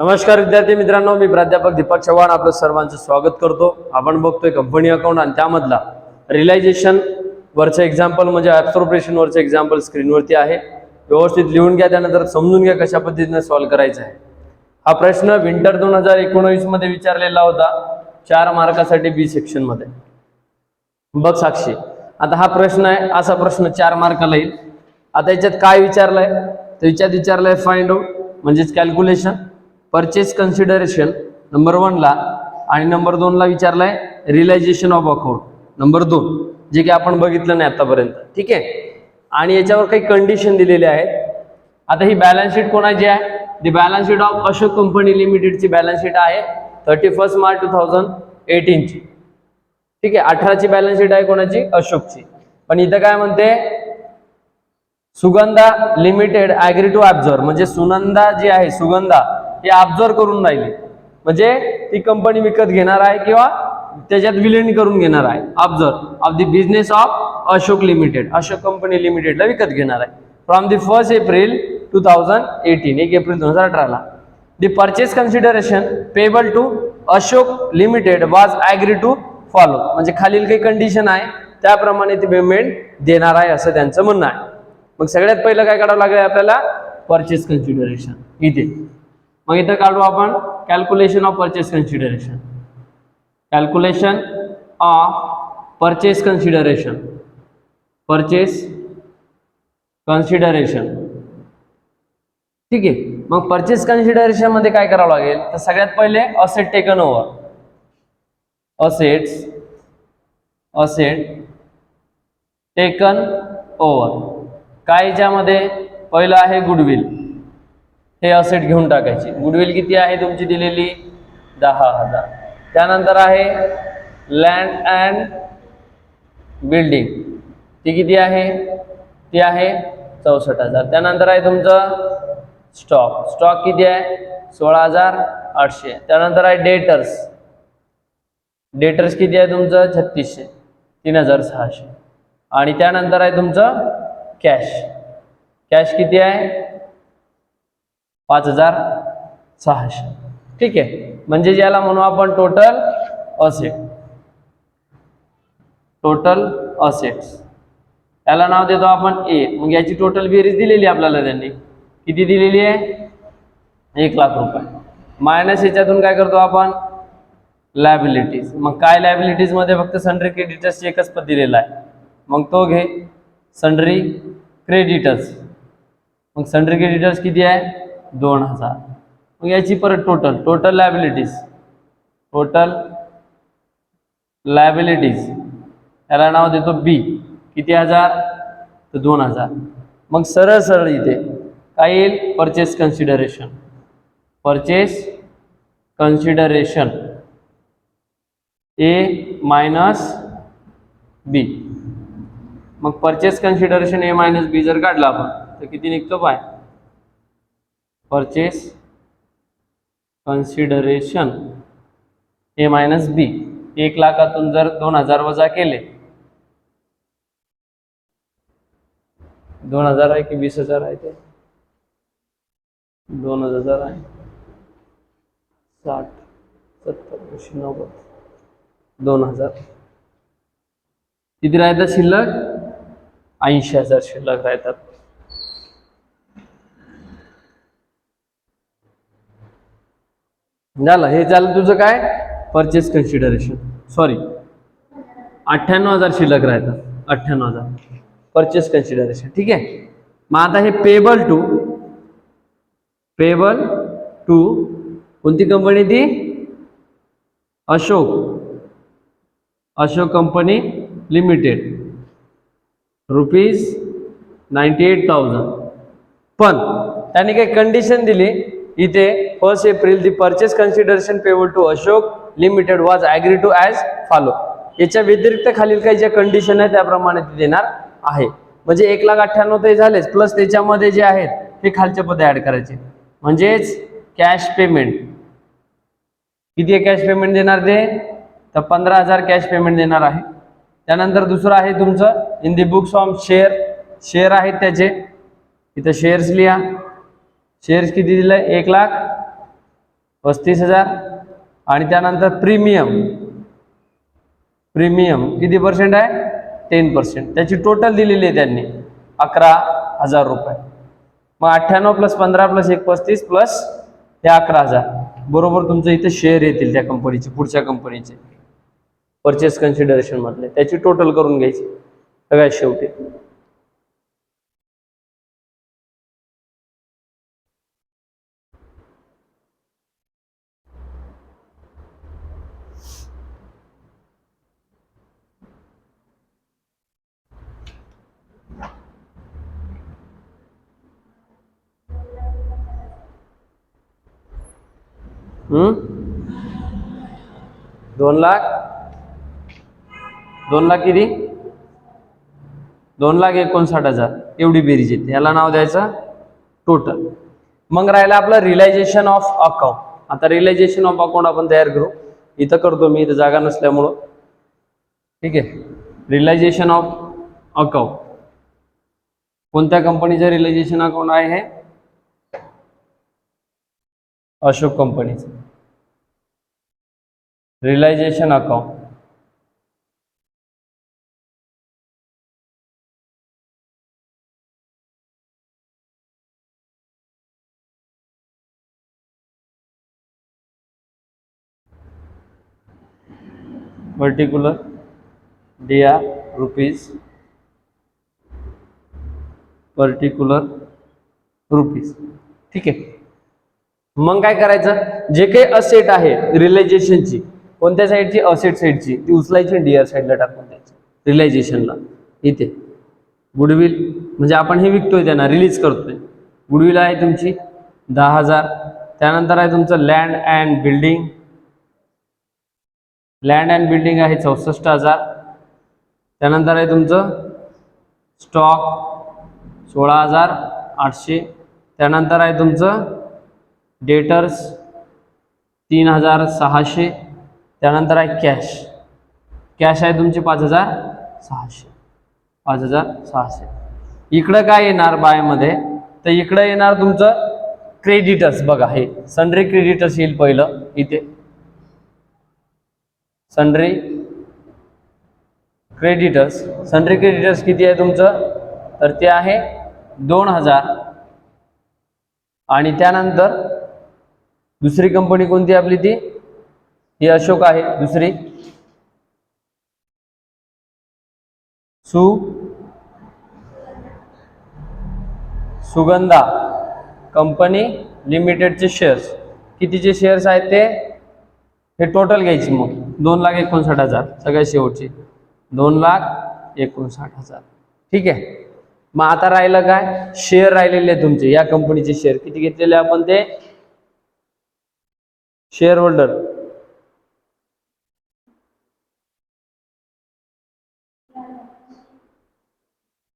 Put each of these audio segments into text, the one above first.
नमस्कार विद्यार्थी मित्रांनो मी प्राध्यापक दीपक चव्हाण आपलं सर्वांचं स्वागत करतो. आपण बघतोय कंपनी अकाउंट आणि त्यामधला रिलायझेशन वरचं एक्झाम्पल म्हणजे ऍप्सोप्रेशन वरचं एक्झाम्पल स्क्रीनवरती आहे. व्यवस्थित लिहून घ्या त्यानंतर समजून घ्या कशा पद्धतीने सॉल्व्ह करायचा आहे. हा प्रश्न विंटर दोन हजार एकोणवीसमध्ये विचारलेला होता. चार मार्कासाठी बी सेक्शनमध्ये. बघ साक्षी आता हा प्रश्न आहे असा प्रश्न चार मार्काला येईल. आता याच्यात काय विचारलंय? तर याच्यात विचारलंय फाइंड आउट म्हणजेच कॅल्क्युलेशन परचेस कन्सिडरेशन नंबर वनला आणि नंबर दोनला विचारलाय रिलायझेशन ऑफ अकाउंट नंबर दोन जे की आपण बघितलं नाही आतापर्यंत. ठीक आहे? आणि याच्यावर काही कंडिशन दिलेले आहेत. आता ही बॅलन्स शीट कोणाची आहे? The balance sheet of Ashok company लिमिटेडची balance sheet आहे thirty first March two thousand एटीनची ठीक आहे? अठराची बॅलन्स शीट आहे कोणाची? अशोकची. पण इथं काय म्हणते? Sugandha limited agree to absorb म्हणजे सुनंदा जी आहे सुगंधा हे ऑब्झर्व करून राहिली. म्हणजे ती कंपनी विकत घेणार आहे किंवा त्याच्यात विलीन करून घेणार आहे. Observe of the business of Ashok limited Ashok company लिमिटेडला विकत घेणार आहे. From the first April two thousand eighteen एक एप्रिल दोन हजार अठराला the purchase consideration payable to Ashok limited was agree to follow म्हणजे खालील काही कंडिशन आहे त्याप्रमाणे ती पेमेंट देणार आहे असं त्यांचं म्हणणं आहे. मग सगळ्यात पहिलं काय करावं लागेल आपल्याला? परचेस कन्सिडरेशन इथे. मग इथं काढू आपण calculation of purchase consideration calculation of purchase consideration purchase consideration ठीक आहे. मग परचेस कन्सिडरेशनमध्ये काय करावं लागेल? तर सगळ्यात पहिले asset taken over assets asset taken over काय याच्यामध्ये पहिलं आहे गुडविल हे असेट घेऊन टाकायची. गुडविल किती आहे तुमची दिलेली? दहा हजार. त्यानंतर आहे लँड अँड बिल्डिंग ती किती आहे? ती आहे चौसष्ट हजार. त्यानंतर आहे तुमचं स्टॉक स्टॉक किती आहे? सोळा हजार आठशे. त्यानंतर आहे डेटर्स डेटर्स किती आहे तुमचं? छत्तीसशे. तीन हजार सहाशे. आणि त्यानंतर आहे तुमचं कॅश कॅश किती आहे? पाच हजार सहाशे. ठीक आहे. म्हणजे ज्याला म्हणू आपण टोटल असेट टोटल असेट्स याला नाव देतो आपण ए मग याची टोटल बेरीज दिलेली आपल्याला त्यांनी. किती दिलेली आहे? एक लाख रुपये. मायनस याच्यातून काय करतो आपण? लायबिलिटीज मग काय लायबिलिटीजमध्ये फक्त सन्ड्री क्रेडिटर्स एकच पद दिलेला आहे. मग तो घे. सन्ड्री क्रेडिटर्स मग सन्ड्री क्रेडिटर्स किती आहे? दोन हजार. मग याची परत total total liabilities total liabilities याला नाव देतो बी किती हजार? तर दोन हजार. मग सरळ सरळ इथे. काय येईल? Purchase consideration purchase consideration A minus B मग purchase consideration A minus B जर काढला आपण तर किती निघतो पाय? Purchase consideration A minus B. एक लाखातून जर दोन हजार वजा केले दोन हजार आहे की वीस हजार आहे ते? दोन हजार आहे. साठ सत्तर ऐंशी नव्वद. दोन हजार. किती राहतात शिल्लक? ऐंशी हजार शिल्लक राहतात. झालं. हे झालं तुझं काय? परचेस कन्सिडरेशन सॉरी अठ्ठ्याण्णव हजार शिल्लक राहतात. अठ्ठ्याण्णव हजार. परचेस कन्सिडरेशन ठीक आहे? मग आता हे पेबल टू पेबल टू कोणती कंपनी ती? Ashok. Ashok company limited rupees ninety eight thousand पण त्याने काही कंडिशन दिली. इथे first April the purchase consideration payable to Ashok limited was agree to as follow याच्या व्यतिरिक्त खालील काही ज्या कंडिशन आहे त्याप्रमाणे ते देणार आहे. म्हणजे एक लाख अठ्ठ्याण्णव ते झालेच प्लस त्याच्यामध्ये जे आहेत ते खालचे पदे ॲड करायचे. म्हणजेच कॅश पेमेंट किती कॅश पेमेंट देणार ते? तर पंधरा हजार कॅश पेमेंट देणार आहे. त्यानंतर दुसरं आहे तुमचं in the books of share share आहेत त्याचे. इथं शेअर्स लिहा. शेअर्स किती दिलं? एक लाख पस्तीस हजार. आणि त्यानंतर प्रीमियम. प्रीमियम किती पर्सेंट आहे? टेन पर्सेंट त्याची टोटल दिलेली आहे त्यांनी. अकरा हजार रुपये. मग अठ्ठ्याण्णव प्लस पंधरा प्लस एक पस्तीस प्लस हे अकरा हजार. बरोबर तुमचं इथे शेअर येतील त्या कंपनीचे पुढच्या कंपनीचे परचेस कन्सिडरेशन मधले. त्याची टोटल करून घ्यायची. सगळ्यात शेवटी. दोन लाख? दोन लाख किती? दोन लाख एकोणसाठ हजार. एवढी बेरीज येते. याला नाव द्यायचं? टोटल. मग राहिलं आपलं रिलायझेशन ऑफ अकाउंट आता रिलायझेशन ऑफ अकाउंट आपण तयार करू. इथं करतो मी इथं जागा नसल्यामुळं. ठीक आहे? रिलायझेशन ऑफ अकाउंट कोणत्या कंपनीचं रिलायझेशन अकाउंट आहे हे? अशोक कंपनीचं. Realisation account. Particular D R rupees particular rupees ठीक आहे. मग काय करायचं? जे काही असेट आहे रिलायझेशनची कोणत्या साईडची असेट साईडची ती उचलायची डीआर साईडला टाकून द्यायची. रिलायझेशनला इथे गुडविल म्हणजे आपण हे विकतोय त्यांना रिलीज करतोय. गुडविल आहे तुमची दहा हजार. त्यानंतर आहे तुमचं land and building land and building आहे चौसष्ट हजार. त्यानंतर आहे तुमचं स्टॉक सोळा हजार आठशे. त्यानंतर आहे तुमचं डेटर्स तीन हजार सहाशे त्यानंतर आहे कॅश. कॅश आहे तुमची पाच हजार सहाशे. पाच हजार सहाशे. इकडं काय येणार बायमध्ये? तर इकडं येणार तुमचं क्रेडिटर्स बघा हे सनरी क्रेडिटर्स येईल पहिलं इथे. सनरी क्रेडिटर्स सनरी क्रेडिटर्स किती आहे तुमचं? तर ते आहे दोन हजार. आणि त्यानंतर दुसरी कंपनी कोणती आपली ती? ही अशोक आहे दुसरी. सु. सुगंधा कंपनी लिमिटेडचे शेअर्स कितीचे शेअर्स आहेत ते? हे टोटल घ्यायची मग. दोन लाख एकोणसाठ हजार. सगळ्या शेवटची. दोन लाख एकोणसाठ हजार. ठीक आहे? मग आता राहिलं काय? शेअर राहिलेले आहे तुमचे. या कंपनीचे शेअर किती घेतलेले आपण ते? शेअर होल्डर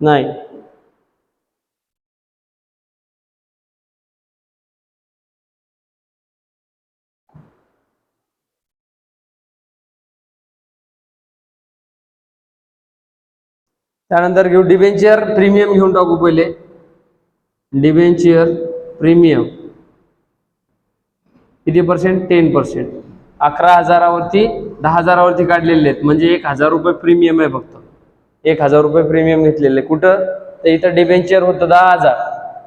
नाही त्यानंतर घेऊ डिबेंचर प्रीमियम घेऊन टाकू पहिले. Debenture premium. किती पर्सेंट टेन पर्सेंट अकरा हजारावरती दहा हजारावरती काढलेले आहेत. म्हणजे एक हजार रुपये प्रीमियम आहे फक्त. एक हजार रुपये प्रीमियम घेतलेले. आहे. कुठं? तर इथं डिबेंचर होतं दहा हजार.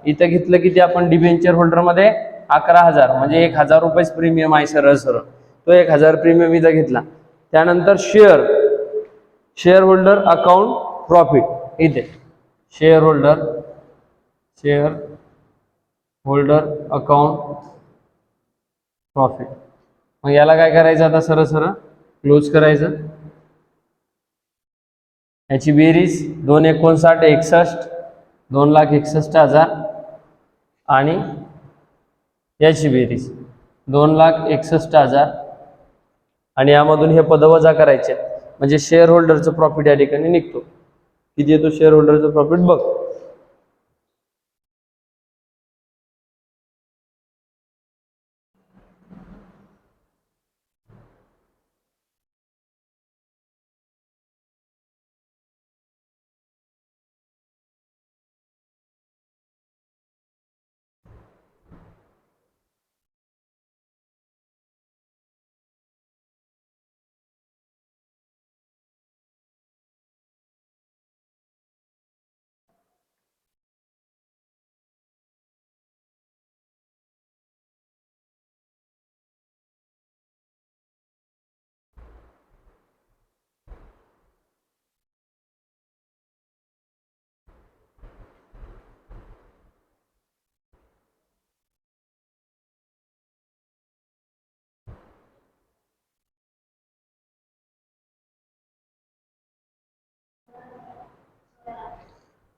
इथं घेतलं किती आपण? डिबेंचर होल्डरमध्ये अकरा हजार. म्हणजे एक हजार रुपयेच प्रीमियम आहे सरळ सरळ. तो एक हजार प्रीमियम इथं घेतला. त्यानंतर share share holder account profit इथे. Share holder share holder account profit मग याला काय करायचं आता सरळ सरळ? क्लोज करायचं. याची बेरीज दोन एकोणसाठ एकसष्ट दोन लाख एकसष्ट हजार आणि याची बेरीज दोन लाख एकसष्ट हजार. आणि यामधून हे पद वजा करायचे. म्हणजे शेअर होल्डरचं प्रॉफिट या ठिकाणी निघतो. किती येतो शेअर होल्डरचं प्रॉफिट बघ.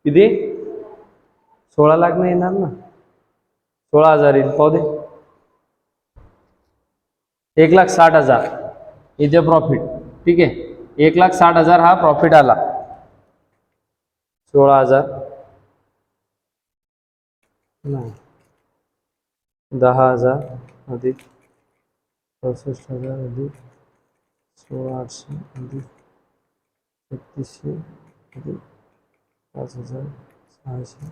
किती? सोळा लाख नाही येणार ना. सोळा हजार येईल. पाहू दे. एक लाख साठ हजार. इथे प्रॉफिट ठीक आहे. एक लाख साठ हजार हा प्रॉफिट आला. सोळा हजार. नाही. दहा हजार अधिक चौसष्ट हजार अधिक सोळा आठशे अधिक छत्तीसशे अधिक पाच हजार सहाशे.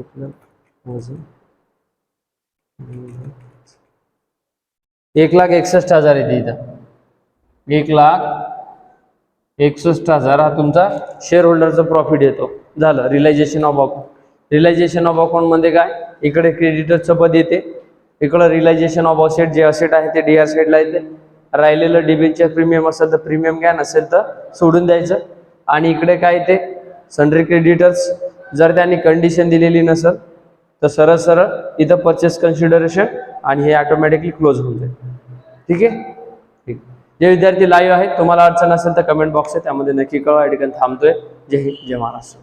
एक लाख अजून एक लाख एकसष्ट हजार येते इथं. एक लाख एकसष्ट हजार हा तुमचा शेअर होल्डरचा प्रॉफिट येतो. झालं. Realisation of account realisation of अकाउंटमध्ये काय? इकडे क्रेडिटरचं पद येते. इकडं रिलायझेशन ऑफ असेट जे असेट आहे ते डी आर येते. राहिलेलं डिबेंचर प्रीमियम असेल तर प्रीमियम घ्या. नसेल तर सोडून द्यायचं. आणि इकडे काय येते? सन्ड्री क्रेडिटर्स जर त्यांनी कंडिशन दिलेली नसेल तर सरळ सरळ इथं परचेस कन्सिडरेशन आणि हे ऑटोमॅटिकली क्लोज होऊन जाईल. ठीक आहे? ठीक. जे विद्यार्थी लाईव्ह आहेत तुम्हाला अडचण असेल तर कमेंट बॉक्स आहे त्यामध्ये नक्की कळवा या ठिकाणी थांबतोय. जय हिंद जय महाराष्ट्र.